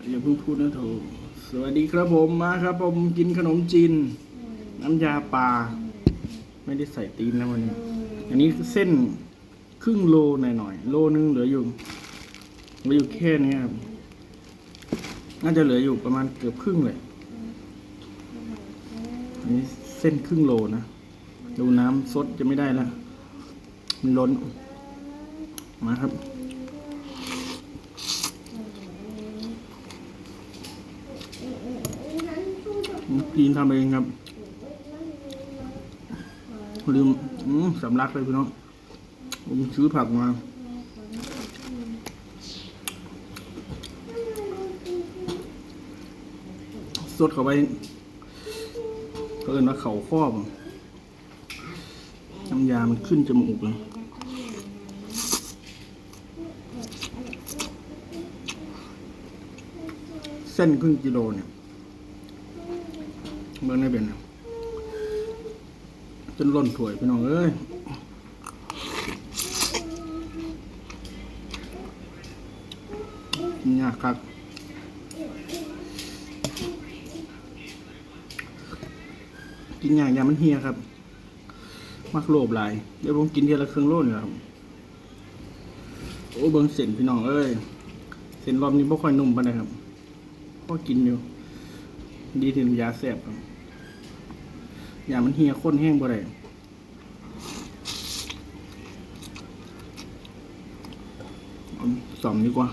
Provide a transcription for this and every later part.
อย่าเพิ่งพูดนะโถสวัสดีครับผมมาครับ ผมกินขนมจีน น้ำยาปลาไม่ได้ใส่ตีนนะวันนี้ อันนี้เส้นครึ่งโลหน่อยๆโลนึงเหลืออยู่เหลืออยู่แค่นี้ครับน่าจะเหลืออยู่ประมาณเกือบครึ่งเลยอันนี้เส้นครึ่งโลนะดูน้ำซดจะไม่ได้แล้วมันล้น มาครับ พีนทำเองครับลืมอืมสำลักเลยพี่น้องผมซื้อผักมาสดเข้าไปเพิ่นว่าเขาครอบน้ำยามันขึ้นจมูกเลยเส้นครึ่งกิโลเนี่ย เมื่อในเป็นน่ะจนล้นถ้วยพี่น้องเอ้ยกินยากครับกินยากยามันเฮียครับ มักโลบหลาย เดี๋ยวผมกินเทียละเครึ่องโลนี่แหละครับ โอ้เบิ่งเส้นพี่น้องเอ้ย เส้นรอบนี้บ่ค่อยนุ่มปานใดครับพอกินอยู่ ดีถึงยาแสบครับ อย่ามันเฮียข้นแห้งบ่ได้สอมดีกว่า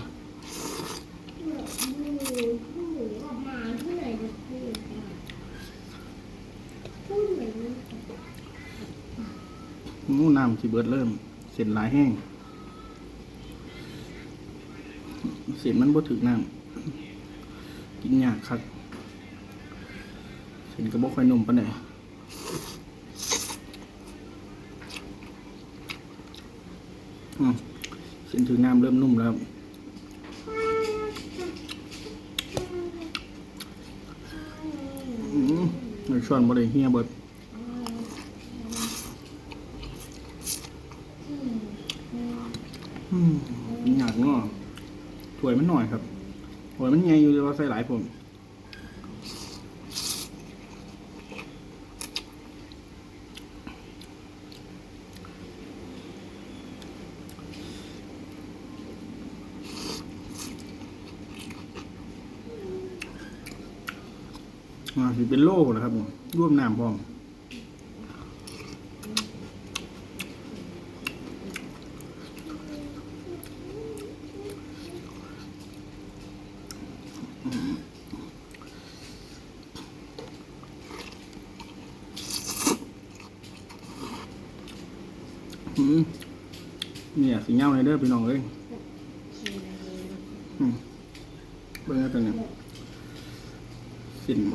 งูน้ำที่เบิดเริ่ม เส้นหลายแห้ง เส้นมันบ่ถึกน้ำกินยากครับเส้นกระบอกไข่นมปะเนี่ย เส้นถึงน้ำเริ่มนุ่มแล้วอืมในช้อนบ่ได้เฮียเบิดอืมหนักเนาะถวยมันหน่อยครับถวยมันใหญ่อยู่แต่ว่าใส่หลายผม อ่าสิเป็นโล่นะครับผมร่วมน้ำพร้อมเนี่ยสีเงาเลยเด้อพี่น้องเอ้ยอืมเบิ่งแล้วกันเนี่ย สินบ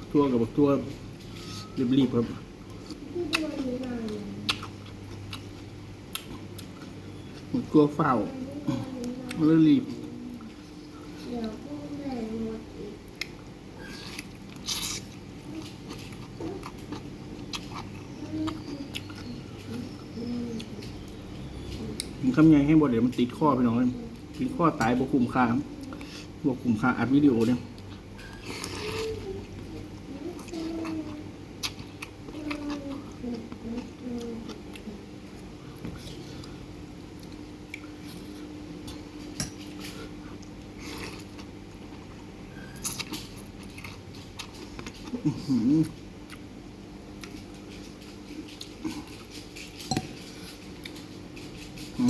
ักตัวกับบักตัวรีบๆครับบักตัวเฝ้าแล้วรีบ มันคำใหญ่ให้บดเดี๋ยวมันติดข้อไปน้องเลยติดข้อตายบวคุมค่าบวคุมค่าอัดวิดีโอเนี่ยอื้อหือ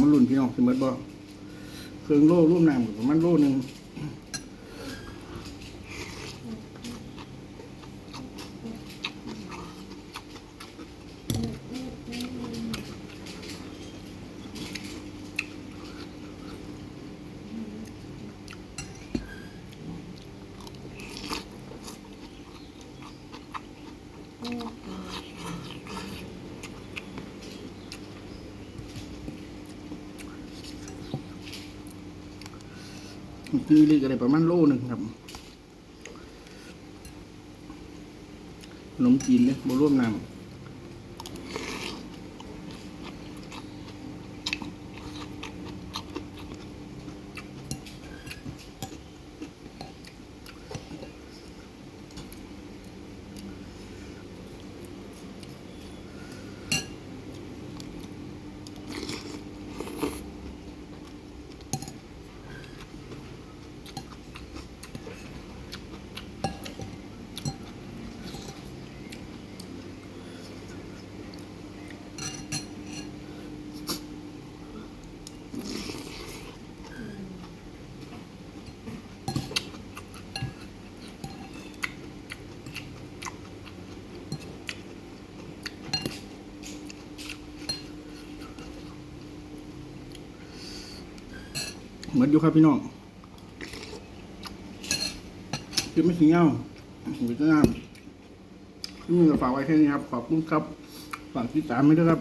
มั นพี่น้องสิเบิดบ่เครื่องโล่ร่วมน้ำกับประมาณโล่หนึ่ง ตื้อเล็กอะไรประมาณโลหนึ่งครับขนมจีนเลยบรวมน้ำ เหมือนอยู่ครับพี่น้องคือไม่ขี้เงาหรือจะงามที่มีกระฝากไว้แค่นี้ครับ ขอบคุณครับ ฝากติดตามไว้ด้วยครับ